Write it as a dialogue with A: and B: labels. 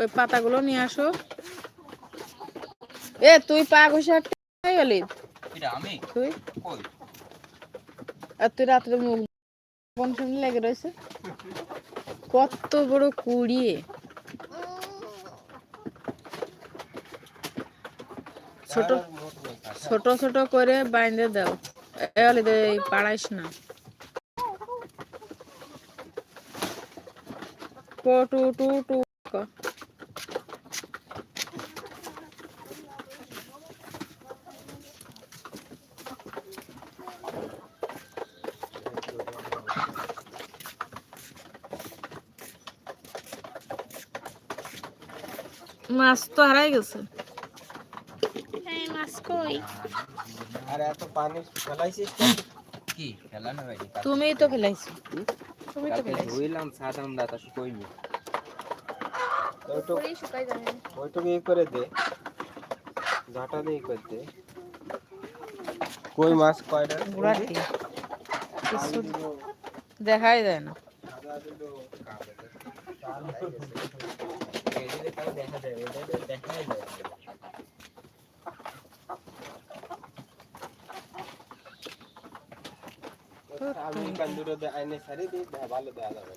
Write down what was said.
A: ওই পাতাগুলো নিয়ে আসো। এ তুই পা ঘষে গেলি?
B: আমি?
A: তুই? আর তুই রাত্রে মুখ শুনে লেগে রয়েছে। কত বড় কুড়িয়ে ছোট ছোট ছোট করে বাইন্ধে দাও। পাড়াইস না। টু টু টু মাছ তো হারাই গেছে। মাছ কই
B: আর এত পানি ফেলাইছিস কি? ফেলানো হয়নি
A: তুমিই তো ফেলাইছো। তুমি তো ফেলাইছো।
B: ধুইলাম সাধারণ দাতা শুকোইনি ওইটুকু ওইটুকু করে দে। ঝাঁটা দিয়ে করে দে। কই মাছ কয়টা?
A: বুড়াটি কিছু দেখাই যায় না
B: দেখা যায় এটা দেখাই যায় আমি কান দুটো আইনে সারি দিই ভালো দেওয়া যাবে